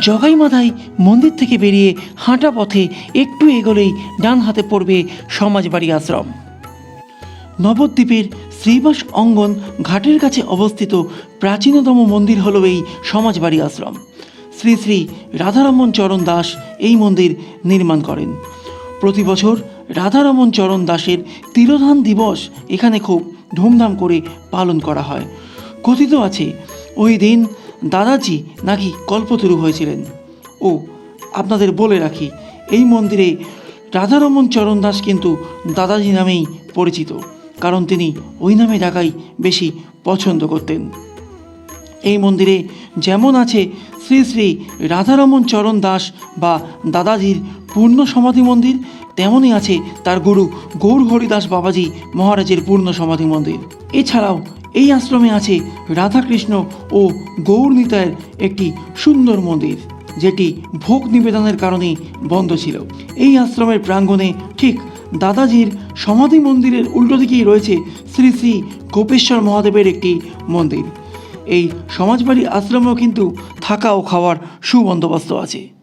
জগাইমাথায় মন্দির থেকে বেরিয়ে হাঁটা পথে একটু এগোলেই ডান হাতে পড়বে সমাজবাড়ি আশ্রম। নবদ্বীপের শ্রীবাস অঙ্গন ঘাটের কাছে অবস্থিত প্রাচীনতম মন্দির হল এই সমাজবাড়ি আশ্রম। শ্রী শ্রী রাধারমন চরণ দাস এই মন্দির নির্মাণ করেন। প্রতি বছর রাধারমন চরণ দাসের তিরোধান দিবস এখানে খুব ধুমধাম করে পালন করা হয়। কথিত আছে, ওই দিন দাদাজি নাকি কল্পতরু হয়েছিলেন? ও, আপনাদের বলে রাখি, এই মন্দিরে রাধারমন চরণ দাস কিন্তু দাদাজি নামেই পরিচিত, কারণ তিনি ওই নামে ডাকাই বেশি পছন্দ করতেন। এই মন্দিরে যেমন আছে শ্রী শ্রী রাধারমন চরণ দাস বা দাদাজির পূর্ণ সমাধি মন্দির, তেমনই আছে তার গুরু গৌর হরিদাস বাবাজি মহারাজের পূর্ণ সমাধি মন্দির। এছাড়াও এই আশ্রমে আছে রাধাকৃষ্ণ ও গৌর নিতায়ের একটি সুন্দর মন্দির, যেটি ভোগ নিবেদনের কারণে বন্ধ ছিল। এই আশ্রমের প্রাঙ্গণে ঠিক দাদাজির সমাধি মন্দিরের উল্টো দিকেই রয়েছে শ্রী শ্রী গোপেশ্বর মহাদেবের একটি মন্দির। এই সমাজবাড়ি আশ্রমেও কিন্তু থাকা ও খাওয়ার সুবন্দোবস্ত আছে।